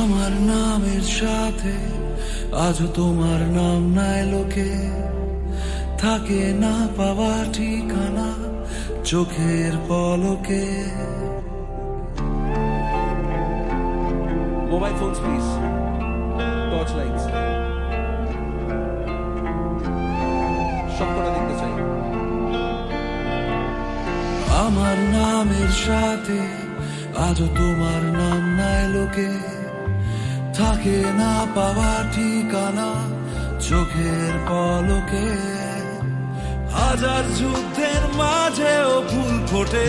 আমার নামের সাথে আজ তোমার নাম নাই লোকে। থাকে না পাওয়া ঠিকানা চোখের পলকে। Mobile phone please torch lights সবকটা দেখতে চাই। আমার নামের সাথে আজ তোমার নাম নাই লোকে। থাকে না পাওয়া ঠিকানা চোখের পলকে। হাজার যুদ্ধের মাঝেও ফুল ফোটে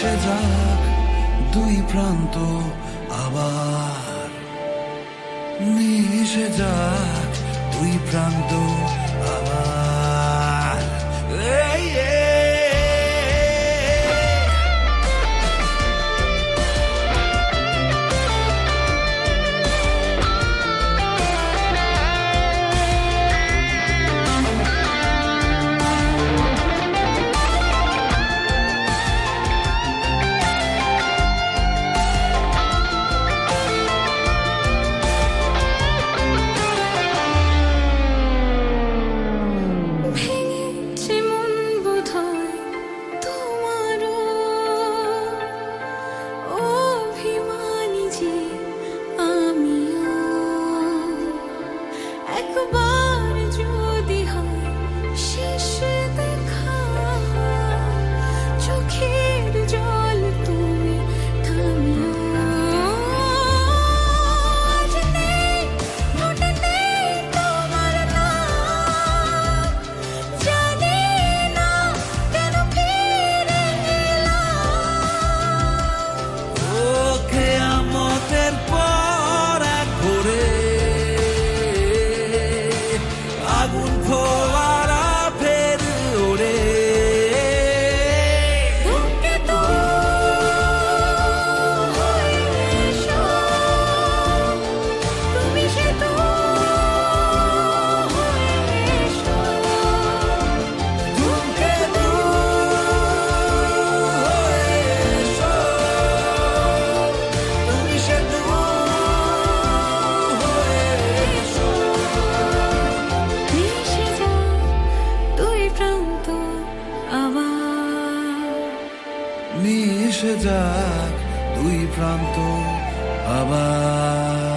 মিশে যাক দুই প্রান্ত আবার। মিশে যাক দুই প্রান্ত আবার। একবার যদি হয় শেষ দেখা। চোখের জল তুমি থামিও আজ মিশে যাক দুই প্রান্ত আবার।